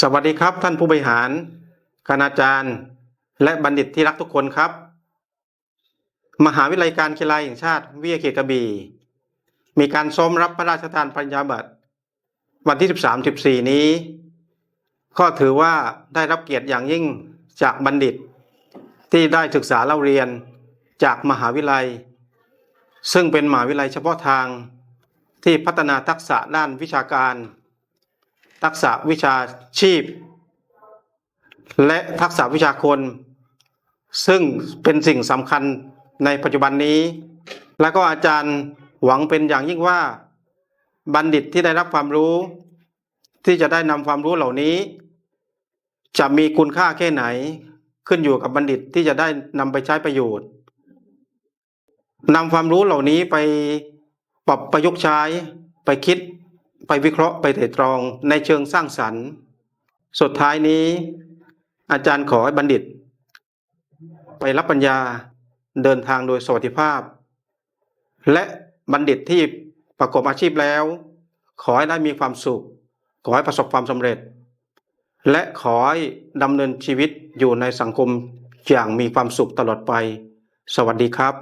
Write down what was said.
สวัสดีครับท่านผู้บริหาร คณาจารย์ และบัณฑิตที่รักทุกคนครับ มหาวิทยาลัยการกีฬาแห่งชาติวิทยาเขตกระบี่มีการซ้อมรับพระราชทานปริญญาบัตรวันที่ 13 14 นี้ ก็ถือว่าได้รับเกียรติอย่างยิ่งจากบัณฑิต ที่ได้ศึกษาเล่าเรียนจากมหาวิทยาลัย ซึ่งเป็นมหาวิทยาลัยเฉพาะทางที่พัฒนาทักษะด้านวิชาการ ทักษะวิชาชีพ และทักษะวิชาคน ซึ่งเป็นสิ่งสำคัญในปัจจุบันนี้ และก็อาจารย์หวังเป็นอย่างยิ่งว่า บัณฑิตที่ได้รับความรู้ ที่จะได้นำความรู้เหล่านี้ จะมีคุณค่าแค่ไหน ขึ้นอยู่กับบัณฑิตที่จะได้นำไปใช้ประโยชน์นำความรู้เหล่านี้ไปปรับประยุกต์ใช้ไปคิด ไปวิเคราะห์ไปไตร่ตรองในเชิงสร้างสรรค์ สุดท้ายนี้ อาจารย์ขอให้บัณฑิต ไปรับปัญญาเดินทางโดยสวัสดิภาพ และบัณฑิตที่ประกอบอาชีพแล้ว ขอให้ได้มีความสุข ขอให้ประสบความสำเร็จ และขอให้ดำเนินชีวิตอยู่ในสังคมอย่างมีความสุขตลอดไป สวัสดีครับ